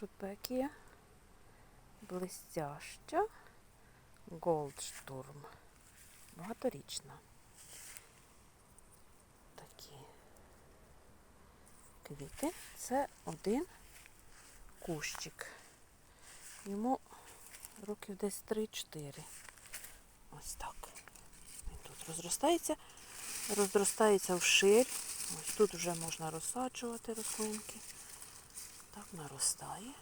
Рудбекія. Блестяща. Голдштурм. Багаторічна. Такі квіти. Це один кущик. Йому років десь 3-4. Ось так. Він тут розростається. Розростається вширь. Ось тут вже можна розсаджувати рослинки. Так.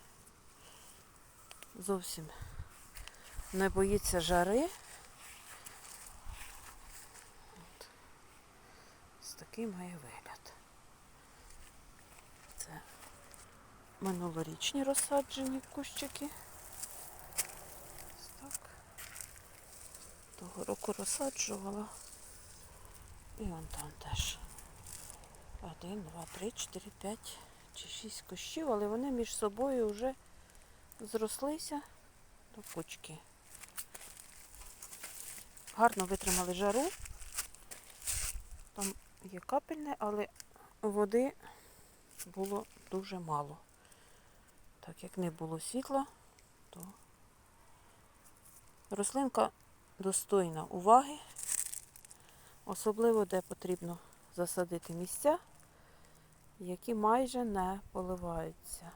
Зовсім не боїться жари. От. Ось такий має вигляд. Це минулорічні розсаджені кущики. Ось так. Того року розсаджувала. І вон там теж. Один, два, три, чотири, п'ять чи шість кущів, але вони між собою вже зрослися до кучки. Гарно витримали жару. Там є капельне, але води було дуже мало. Так як не було світла, то рослинка достойна уваги, особливо де потрібно засадити місця, які майже не поливаються.